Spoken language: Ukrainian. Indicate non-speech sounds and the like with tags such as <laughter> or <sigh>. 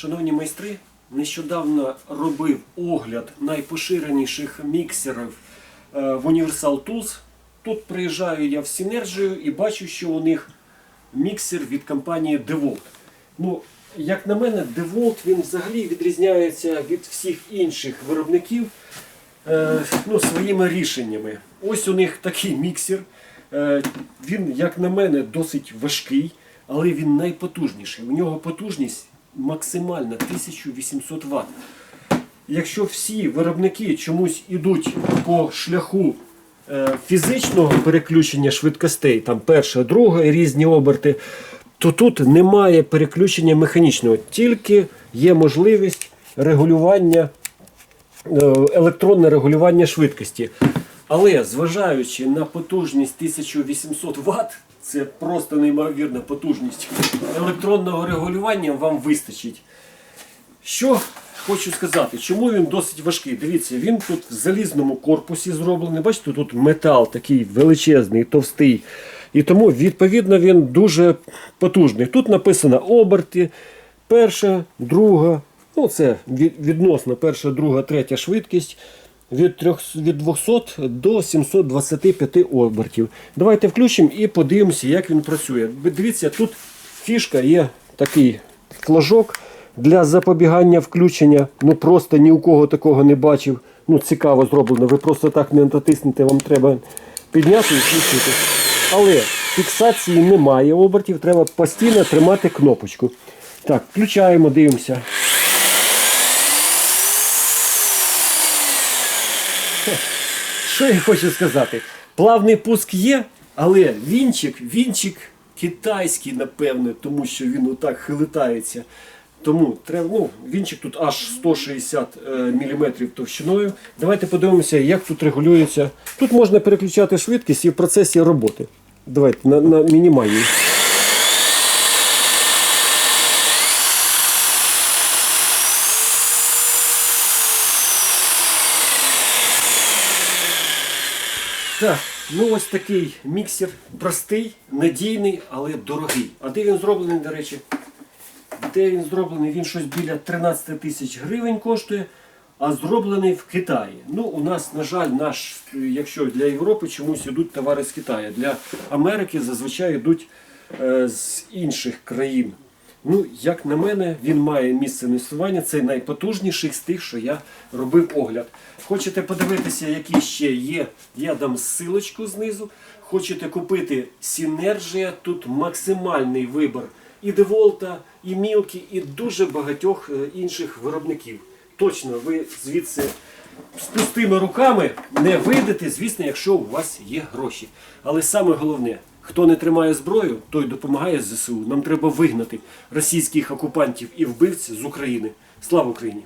Шановні майстри, нещодавно робив огляд найпоширеніших міксерів е, в Universal Tools. Тут приїжджаю я в Сінержію і бачу, що у них міксер від компанії DeWalt. Ну, як на мене, DeWalt він взагалі відрізняється від всіх інших виробників е, ну, своїми рішеннями. Ось у них такий міксер. Е, він, як на мене, досить важкий, але він найпотужніший. У нього потужність максимальна 1800 Вт. Якщо всі виробники чомусь ідуть по шляху е, фізичного переключення швидкостей, там перша, друга, і різні оберти, то тут немає переключення механічного, тільки є можливість регулювання е, електронне регулювання швидкості. Але зважаючи на потужність 1800 Вт, це просто неймовірна потужність електронного регулювання вам вистачить. Що хочу сказати, чому він досить важкий? Дивіться, він тут в залізному корпусі зроблений. Бачите, тут метал такий величезний, товстий. І тому, відповідно, він дуже потужний. Тут написано оберти, перша, друга, ну це від- відносно перша, друга, третя швидкість. Від, 300, від 200 до 725 обертів. Давайте включимо і подивимося, як він працює. Дивіться, тут фішка є такий флажок для запобігання включення. Ну просто ні у кого такого не бачив. Ну цікаво зроблено. Ви просто так не натиснете, вам треба підняти і включити. Але фіксації немає обертів, треба постійно тримати кнопочку. Так, включаємо, дивимося. <laughs> Що я хочу сказати? Плавний пуск є, але вінчик, вінчик китайський, напевне, тому що він отак хилитається. Тому треба, ну, вінчик тут аж 160 мм товщиною. Давайте подивимося, як тут регулюється. Тут можна переключати швидкість і в процесі роботи. Давайте на, на мінімальній. Так, ну ось такий міксер простий, надійний, але дорогий. А де він зроблений, до речі? Де він зроблений? Він щось біля 13 тисяч гривень коштує, а зроблений в Китаї. Ну, у нас, на жаль, наш, якщо для Європи чомусь йдуть товари з Китаю. Для Америки зазвичай йдуть е, з інших країн. Ну, як на мене, він має місце існування. Це найпотужніший з тих, що я робив огляд. Хочете подивитися, які ще є? Я дам ссылочку знизу. Хочете купити Сінержія, тут максимальний вибір і Деволта, і Мілкі, і дуже багатьох е, інших виробників. Точно, ви звідси з пустими руками не вийдете, звісно, якщо у вас є гроші. Але саме головне, хто не тримає зброю, той допомагає ЗСУ. Нам треба вигнати російських окупантів і вбивців з України. Слава Україні!